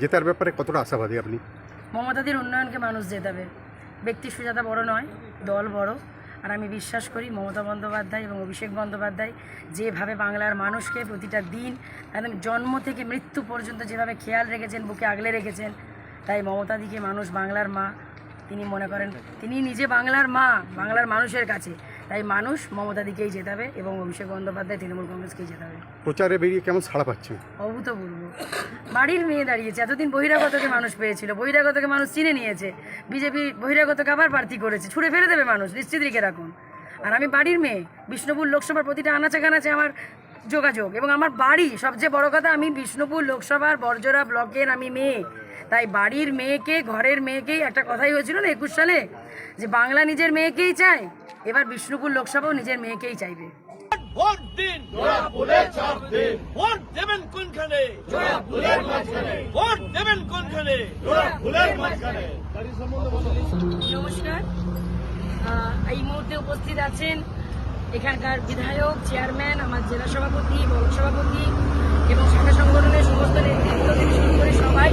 জেতার ব্যাপারে কতটা আশাবাদী আপনি? মমতাদির উন্নয়নকে মানুষ জেতাবে। ব্যক্তি সুজাতা বড় নয়, দল বড়। আর আমি বিশ্বাস করি মমতা বন্দ্যোপাধ্যায় এবং অভিষেক বন্দ্যোপাধ্যায় যেভাবে বাংলার মানুষকে প্রতিটা দিন একদম জন্ম থেকে মৃত্যু পর্যন্ত যেভাবে খেয়াল রেখেছেন, বুকে আগলে রেখেছেন, তাই মমতাদিকে মানুষ বাংলার মা। তিনি মনে করেন, তিনি নিজে বাংলার মা, বাংলার মানুষের কাছে। তাই মানুষ মমতা মমতাদিকেই জেতাবে এবং অভিষেক বন্দ্যোপাধ্যায় তৃণমূল কংগ্রেসকেই হবে। প্রচারে বেরিয়ে কেমন সাড়া পাচ্ছেন অভূতপূর্ব বাড়ির মেয়ে দাঁড়িয়েছে এতদিন বহিরাগতকে মানুষ পেয়েছিল বহিরাগতকে মানুষ চিনে নিয়েছে বিজেপি বহিরাগতকে আবার প্রার্থী করেছে ছুড়ে ফেলে দেবে মানুষ নিশ্চিত রেখে রাখুন। আর আমি বাড়ির মেয়ে বিষ্ণুপুর লোকসভার প্রতিটা আনাচে কানাচে আমার যোগাযোগ। এবং আমার বাড়ি সবচেয়ে বড় কথা আমি বিষ্ণুপুর লোকসভার বর্জরা ব্লকের আমি মেয়ে। তাই বাড়ির মেয়েকে ঘরের মেয়েকেই একটা কথাই হয়েছিল না একুশ সালে? যে বাংলা নিজের মেয়েকেই চায় এবার বিষ্ণুপুর লোকসভাও নিজের মেয়েকেই চাইবে। ভোট দিন। ভোট দেবেন কোনখানে? ভোট দেবেন কোনখানে? নমস্কার। এই মুহূর্তে উপস্থিত আছেন এখানকার বিধায়ক চেয়ারম্যান জেলা সভাপতি ব্লক সভাপতি এবং শাখা সংগঠনের সমস্ত নেতৃত্ব থেকে শুরু করে সবাই।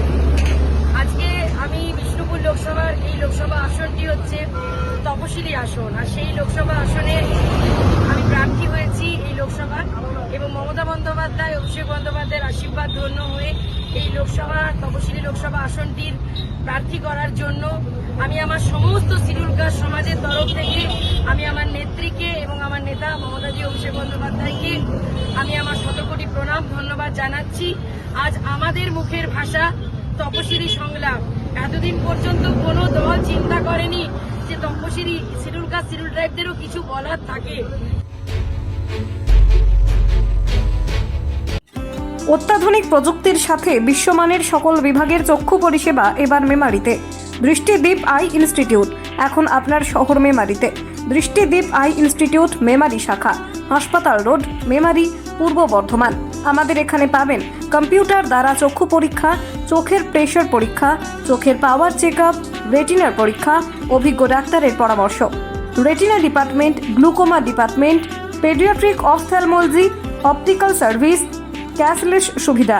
আজকে আমি বিষ্ণুপুর লোকসভার এই লোকসভা আসনটি হচ্ছে তপশিলি আসন। আর সেই লোকসভা আসনে আমি প্রার্থী হয়েছি এই লোকসভার এবং মমতা বন্দ্যোপাধ্যায়, অভিষেক বন্দ্যোপাধ্যায়ের আশীর্বাদ ধন্য হয়ে এই লোকসভা, তপশিলি লোকসভা আসনটির প্রার্থী করার জন্য আমি আমার সমস্ত শিডিউল সমাজের তরফ থেকে, আমি আমার নেত্রীকে এবং আমার নেতা মমতাজি অভিষেক বন্দ্যোপাধ্যায়কে, আমি আমার শতকোটি প্রণাম, ধন্যবাদ জানাচ্ছি। আজ আমাদের মুখের ভাষা তপশিলি সংলাপ। এতদিন পর্যন্ত কোনো দল চিন্তা করেনি যে তপশিলি শিডিউল কাস্ট, শিডিউল ট্রাইবদেরও কিছু বলার থাকে। অত্যাধুনিক প্রযুক্তির সাথে বিশ্বমানের সকল বিভাগের চক্ষু পরিষেবা এবার মেমারিতে। দৃষ্টিদ্বীপ আই ইনস্টিটিউট, এখন আপনার শহর মেমারিতে। দৃষ্টিদ্বীপ আই ইনস্টিটিউট, মেমারি শাখা, হাসপাতাল রোড, মেমারি, পূর্ব বর্ধমান। আমাদের এখানে পাবেন কম্পিউটার দ্বারা চক্ষু পরীক্ষা, চোখের প্রেশার পরীক্ষা, চোখের পাওয়ার চেক আপ রেটিনার পরীক্ষা, অভিজ্ঞ ডাক্তারের পরামর্শ। Retina department, glaucoma department, paediatric ophthalmology, optical service, cashless সুবিধা।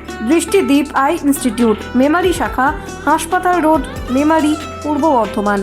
দৃষ্টিদ্বীপ আই ইনস্টিটিউট মেমারি শাখা হাসপাতাল রোড মেমারি পূর্ব বর্ধমান।